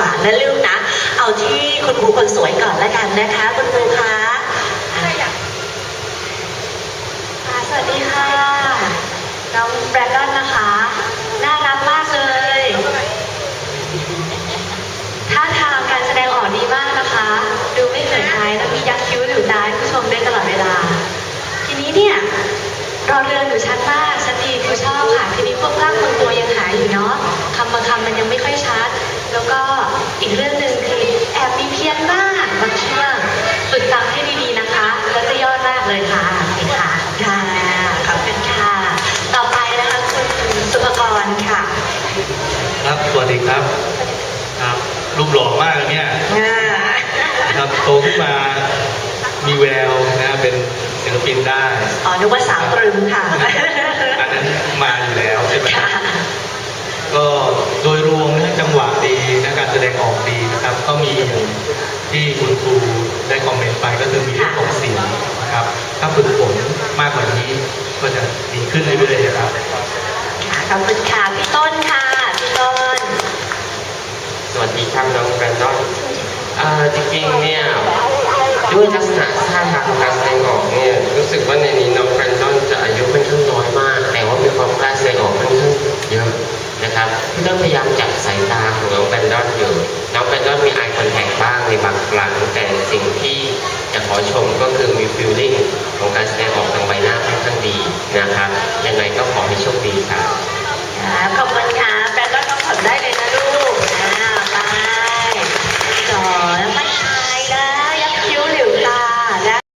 รรมการดีกว่านะลูกนะ เอาที่คุณครูคนสวยก่อนละกันนะคะ คุณครูคะค่ะสวัสดีค่ะ น้องแบรดอนนะคะ น่ารักมากเลยท่าทางการแสดงออกดีมากนะคะ ดูไม่เหมือนใครแล้วมียักคิ้วหรือตาให้ผู้ชมได้ตลอดเวลา ทีนี้เนี่ยรอเรือนอยู่ชัด โตขึ้นมามีแววนะเป็นศิลปินได้ อ๋อนึกว่าสาวตรึงค่ะ อันนั้นมาอยู่แล้วใช่ไหมค่ะก็โดยรวมนะจังหวะดีนะการแสดงออกดีนะครับ ก็มีอย่างที่คุณครูได้คอมเมนต์ไปก็คือมีเรื่องของเสียงนะครับ ถ้าฝึกฝนมากกว่านี้ก็จะดีขึ้นเรื่อยๆนะครับค่ะขอบคุณค่ะพี่ต้นค่ะพี่ต้น สวัสดีครับน้องแบรนดอนอ่า จริงๆเนี่ยด้วยลักษณะท่าทางการแสดงออกเนี่ยรู้สึกว่าในนี้น้องแฟนดอนจะอายุค่อนข้างน้อยมาก แต่ว่ามีความกล้าแสดงออกค่อนข้างเยอะนะครับพี่ต้องพยายามจับสายตาของน้องแฟนดอนอยู่น้องแฟนดอนมีไอคอนแทคบ้างในบางครั้งแต่สิ่งที่จะขอชมก็คือมีฟิลลิ่งของการแสดงออกทางใบหน้าค่อนข้างดีนะครับยังไงก็ขอให้โชคดีครับขอบคุณ